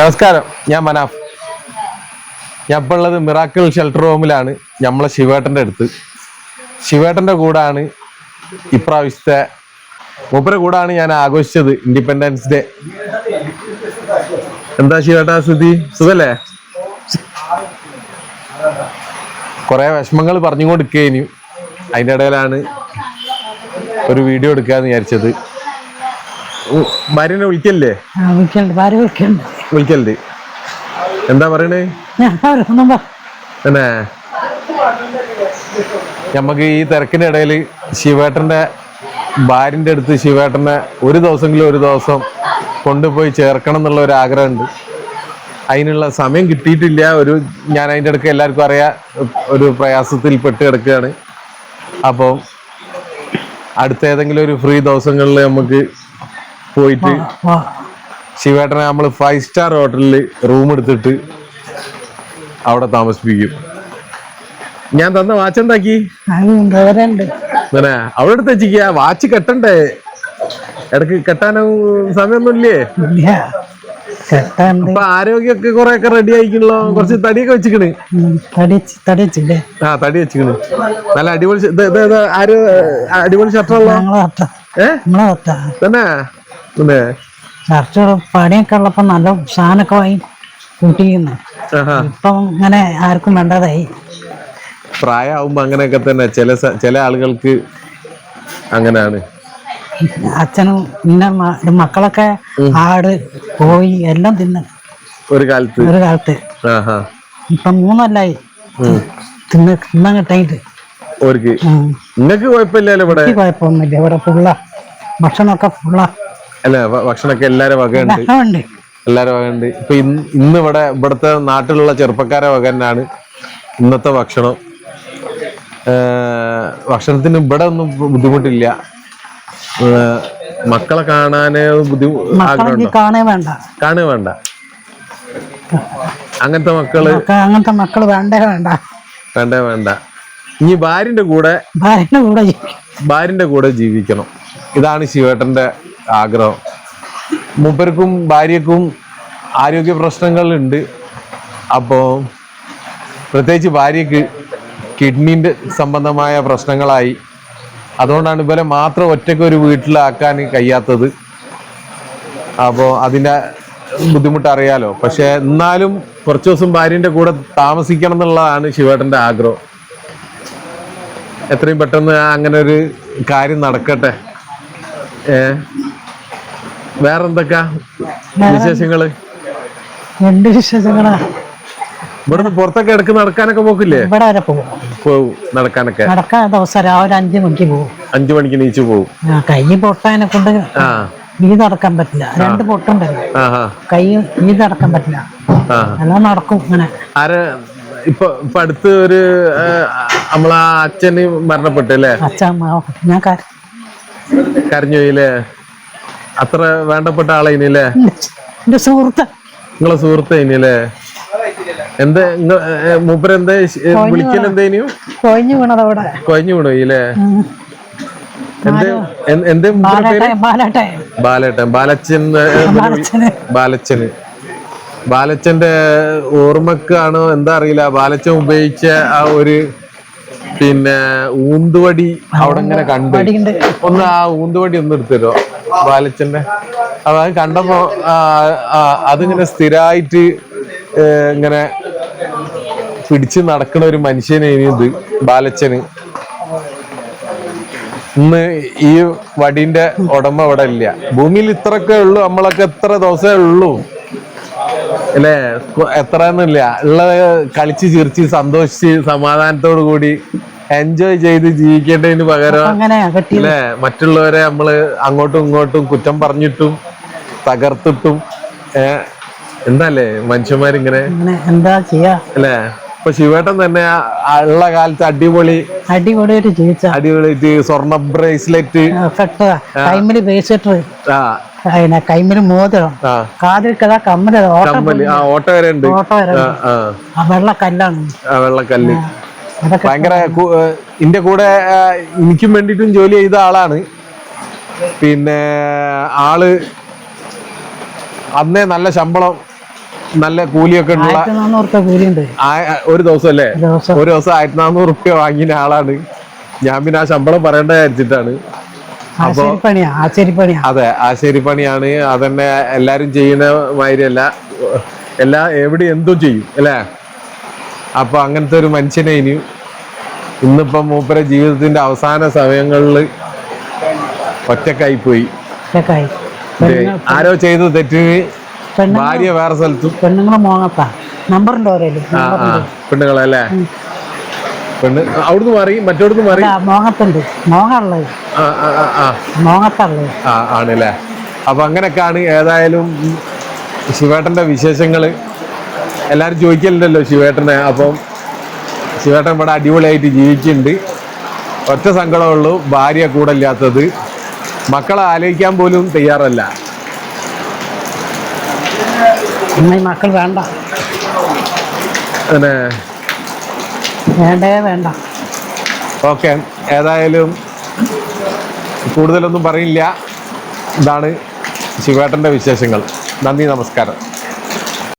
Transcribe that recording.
നമസ്കാരം. ഞാൻ മനാഫ്. ഞാൻ ഇപ്പോൾ ഉള്ളത് മിറാക്കിൾ ഷെൽട്ടർ ഹോമിലാണ്. നമ്മളെ ശിവേട്ടന്റെ അടുത്ത്. ശിവേട്ടന്റെ കൂടാണ് ഇപ്രാവശ്യത്തെ മൂപ്പരെ കൂടാണ് ഞാൻ ആഘോഷിച്ചത് ഇൻഡിപെൻഡൻസ് ഡേ എന്താ ശിവേട്ടാ സ്ഥിതി? സുഖല്ലേ? കുറെ വിഷമങ്ങൾ പറഞ്ഞുകൊണ്ടിരിക്കുകയും അതിന്റെ ഇടയിലാണ് ഒരു വീഡിയോ എടുക്കാന്ന് വിചാരിച്ചത്. ഭാര്യനെ വിളിക്കല്ലേ? വിളിക്കണ്ട്. ഭാര്യ വിളിക്കണ്ട്. വിളിക്കലുണ്ട്. എന്താ പറയണേ? അവരൊന്നും നമുക്ക് ഈ തിരക്കിന്റെ ഇടയിൽ ശിവേട്ടന്റെ ഭാര്യന്റെ അടുത്ത് ശിവേട്ടനെ ഒരു ദിവസമെങ്കിലും ഒരു ദിവസം കൊണ്ടുപോയി ചേർക്കണം എന്നുള്ള ഒരു ആഗ്രഹമുണ്ട്. അതിനുള്ള സമയം കിട്ടിയിട്ടില്ല. ഒരു ഞാൻ അതിന്റെ അടുക്ക എല്ലാവർക്കും അറിയാം ഒരു പ്രയാസത്തിൽ പെട്ട് കിടക്കുകയാണ്. അപ്പോൾ അടുത്ത ഏതെങ്കിലും ഒരു ഫ്രീ ദിവസങ്ങളിൽ നമുക്ക് പോയിട്ട്. ശിവേട്ടനെ നമ്മൾ ഫൈവ് സ്റ്റാർ ഹോട്ടലിൽ റൂം എടുത്തിട്ട് അവിടെ താമസിപ്പിക്കും. ഞാൻ തന്ന വാച്ച് എന്താക്കി? അവിടെ എടുത്ത് വെച്ചിക്ക വാച്ച് കെട്ടണ്ടേ? ഇടയ്ക്ക് കെട്ടാനോ സമയമൊന്നുമില്ലേ? ഇല്ലേ. അപ്പൊ ആരോഗ്യമൊക്കെ കൊറേ ഒക്കെ റെഡി ആയിക്കണല്ലോ കുറച്ച് തടിയൊക്കെ വെച്ചിക്കണ് ആ തടി വെച്ചിക്കണ് നല്ല അടിപൊളി ആര് അടിപൊളി ഷർട്ടാണല്ലോ തന്നെ? ചർച്ച പണിയൊക്കെ ഉള്ളപ്പോ നല്ല സാധനമൊക്കെ വാങ്ങി കൂട്ടിയിരുന്നു. ഇപ്പം അങ്ങനെ ആർക്കും വേണ്ടതായി. പ്രായമാകുമ്പോ അങ്ങനെയൊക്കെ തന്നെ ചില ചില ആളുകൾക്ക് അങ്ങനെയാണ്. അച്ഛനും ഇന്ന മക്കളൊക്കെ ആട് കോഴി എല്ലാം തിന്ന്. ഒരു കാലത്ത്. ഒരു കാലത്ത്. ഇപ്പൊ മൂന്നല്ലായി. തിന്ന് തിന്നാൻ കിട്ടായിട്ട്. നിങ്ങക്ക് കുഴപ്പമില്ലല്ലോ ഇവിടെ? കുഴപ്പമൊന്നുമില്ല. ഇവിടെ ഫുള്ള. ഭക്ഷണമൊക്കെ ഫുള്ള. അല്ല? ഭക്ഷണമൊക്കെ എല്ലാരും വകയുണ്ട്. എല്ലാരും വകയുണ്ട്. ഇപ്പൊ ഇന്ന് ഇന്ന് ഇവിടെ ഇവിടുത്തെ നാട്ടിലുള്ള ചെറുപ്പക്കാരെ വക തന്നെയാണ് ഇന്നത്തെ ഭക്ഷണം. ഭക്ഷണത്തിന് ഇവിടെ ഒന്നും ബുദ്ധിമുട്ടില്ല. മക്കളെ കാണാന് ബുദ്ധിമുട്ട് കാണേ വേണ്ട. കാണേ വേണ്ട. അങ്ങനത്തെ മക്കൾ? അങ്ങനത്തെ മക്കൾ വേണ്ടേ വേണ്ട. വേണ്ടേ വേണ്ട. ഇനി ഭാര്യന്റെ കൂടെ ഭാര്യന്റെ കൂടെ ഭാര്യന്റെ കൂടെ ജീവിക്കണം. ഇതാണ് ശിവേട്ടന്റെ ആഗ്രഹം. മൂപ്പർക്കും ഭാര്യക്കും ആരോഗ്യ പ്രശ്നങ്ങളുണ്ട്. അപ്പോൾ പ്രത്യേകിച്ച് ഭാര്യക്ക് കിഡ്നീന്റെ സംബന്ധമായ പ്രശ്നങ്ങളായി. അതുകൊണ്ടാണ് ഇവരെ മാത്രം ഒറ്റയ്ക്ക് ഒരു വീട്ടിലാക്കാൻ കഴിയാത്തത്. അപ്പോൾ അതിന്റെ ബുദ്ധിമുട്ടറിയാലോ. പക്ഷെ എന്നാലും കുറച്ച് ദിവസം ഭാര്യന്റെ കൂടെ താമസിക്കണം എന്നുള്ളതാണ് ശിവേട്ടന്റെ ആഗ്രഹം. എത്രയും പെട്ടെന്ന് അങ്ങനെ ഒരു കാര്യം നടക്കട്ടെ. ഏ? വേറെന്തൊക്കെ വിശേഷങ്ങൾ? എന്ത് വിശേഷങ്ങളാ? ഇവിടുന്ന് പുറത്തൊക്കെ ഇടയ്ക്ക് നടക്കാനൊക്കെ പോക്കില്ലേ? ഇവിടെ വരെ പോകും. നടക്കാനൊക്കെ. നടക്കാൻ ദിവസം രാവിലെ അഞ്ചു മണിക്ക് പോകും. അഞ്ചു മണിക്ക് നീച്ചു പോകും ആ, കൈ പൊട്ടാനെ കൊണ്ട് ഈ നടക്കാൻ പറ്റില്ല. രണ്ട് പൊട്ടുണ്ടല്ലോ. കൈ ഈ നടക്കാൻ പറ്റില്ല. എല്ലാം നടക്കും ഇങ്ങനെ ആര് ഇപ്പൊ ഇപ്പൊ അടുത്ത് ഒരു നമ്മളാ അച്ഛന് മരണപ്പെട്ടല്ലേ അച്ഛൻ ഞാൻ കരഞ്ഞു പോയില്ലേ അത്ര വേണ്ടപ്പെട്ട ആളെ ഇനിയല്ലേ? എന്റെ സുഹൃത്ത്. നിങ്ങളെ സുഹൃത്ത് ഇനിയല്ലേ? എന്താ മൂപ്പരെന്താ വിളിക്കൽ എന്തേനു കൊഴിഞ്ഞു വീണത്. അവിടെ. ബാലാട്ടെ ബാലേട്ടൻ ബാലച്ചന്. ബാലച്ചന്. ബാലച്ചന്റെ ഓർമ്മക്കാണോ എന്താ അറിയില്ല. ബാലച്ചൻ ഉപയോഗിച്ച ആ ഒരു പിന്നെ ഊന്തുവടി അവിടെ ഇങ്ങനെ കണ്ടു. ഒന്ന് ആ ഊന്തുവടി ഒന്ന് എടുത്തരോ ബാലച്ചന്റെ. അതായത് അത് കണ്ടപ്പോ അതിങ്ങനെ സ്ഥിരമായിട്ട് ഇങ്ങനെ പിടിച്ച് നടക്കുന്ന ഒരു മനുഷ്യനായിരുന്നു ഇത് ബാലച്ചന്. ഇന്ന് ഈ വടിന്റെ ഉടമ ഇവിടെ ഇല്ല. ഭൂമിയിൽ ഇത്രയൊക്കെ ഉള്ളൂ നമ്മളൊക്കെ എത്ര ദിവസമേ ഉള്ളൂ. അല്ലേ? എത്ര ഉള്ളത് കളിച്ച് ചിരിച്ച് സന്തോഷിച്ച് സമാധാനത്തോടു കൂടി എൻജോയ് ചെയ്ത് ജീവിക്കേണ്ടതിന് പകരം അല്ലേ? മറ്റുള്ളവരെ നമ്മൾ അങ്ങോട്ടും ഇങ്ങോട്ടും കുറ്റം പറഞ്ഞിട്ടും തകർത്തിട്ടും എന്താല്ലേ മനുഷ്യന്മാരിങ്ങനെ? എന്താ ചെയ്യാ? അല്ലേ? ഇപ്പൊ ശിവേട്ടൻ തന്നെ ഉള്ള കാലത്ത് അടിപൊളി അടിപൊളിയായിട്ട് ജീവിച്ച. അടിപൊളി സ്വർണ ബ്രേസ്ലെറ്റ്. കെട്ടുക ബ്രേസ്ലെറ്റ്. കൈമിൽ മോതിരം. കാതിൽ കഥ കമ്മൽ ഓട്ടം വരെ ഉണ്ട്. വെള്ളക്കല്ലാണ് വരെ വെള്ളക്കല്ല് ഭയങ്കര എന്റെ ഇന്റെ കൂടെ എനിക്കും വേണ്ടിയിട്ടും ജോലി ചെയ്ത ആളാണ്. പിന്നെ ആൾ അന്നേ നല്ല ശമ്പളം നല്ല കൂലിയൊക്കെ ഉള്ള ഒരു ദിവസം അല്ലേ? ഒരു ദിവസം. ആയിരത്തി നാനൂറ് റുപ്യ വാങ്ങിയ ആളാണ്. ഞാൻ പിന്നെ ആ ശമ്പളം പറയേണ്ട വിചാരിച്ചിട്ടാണ്. ആശാരിപ്പണിയാ. അതെ ആശേരിപ്പണിയാണ്. അതന്നെ എല്ലാരും ചെയ്യുന്ന മാതിരിയല്ല. എല്ലാ എവിടെ എന്തും ചെയ്യും അല്ലേ? അപ്പൊ അങ്ങനത്തെ ഒരു മനുഷ്യനെ ഇനി ഇന്നിപ്പം മൂപ്പരെ ജീവിതത്തിന്റെ അവസാന സമയങ്ങളിൽ ഒറ്റക്കായി. പോയി ആരോ ചെയ്ത് തെറ്റിന് ഭാര്യ വേറെ സ്ഥലത്തും. പെണ്ണുങ്ങളെ മോങ്ങത്താ ഓരേൽ പെണ്ണുങ്ങളല്ലേ? പെണ്ണ് അവിടുന്ന് മാറി മറ്റോടത്ത് മാറി. മോഹത്തുണ്ട് മോഹമുള്ളത് ആ ആണല്ലേ? അപ്പൊ അങ്ങനെയൊക്കെയാണ് ഏതായാലും ശിവേട്ടന്റെ വിശേഷങ്ങൾ. എല്ലാരും ചോദിക്കലുണ്ടല്ലോ ശിവേട്ടനെ. അപ്പം ശിവേട്ടൻ ഇവിടെ അടിപൊളിയായിട്ട് ജീവിക്കുന്നുണ്ട്. ഒറ്റ സങ്കടമുള്ളൂ ഭാര്യ കൂടെ ഇല്ലാത്തത്. മക്കളെ ആലോചിക്കാൻ പോലും തയ്യാറല്ല. മക്കൾ വേണ്ട. വേണ്ടേ വേണ്ട. ഓക്കെ ഏതായാലും കൂടുതലൊന്നും പറയില്ല ഇതാണ് ശിവേട്ടന്റെ വിശേഷങ്ങൾ. നന്ദി നമസ്കാരം.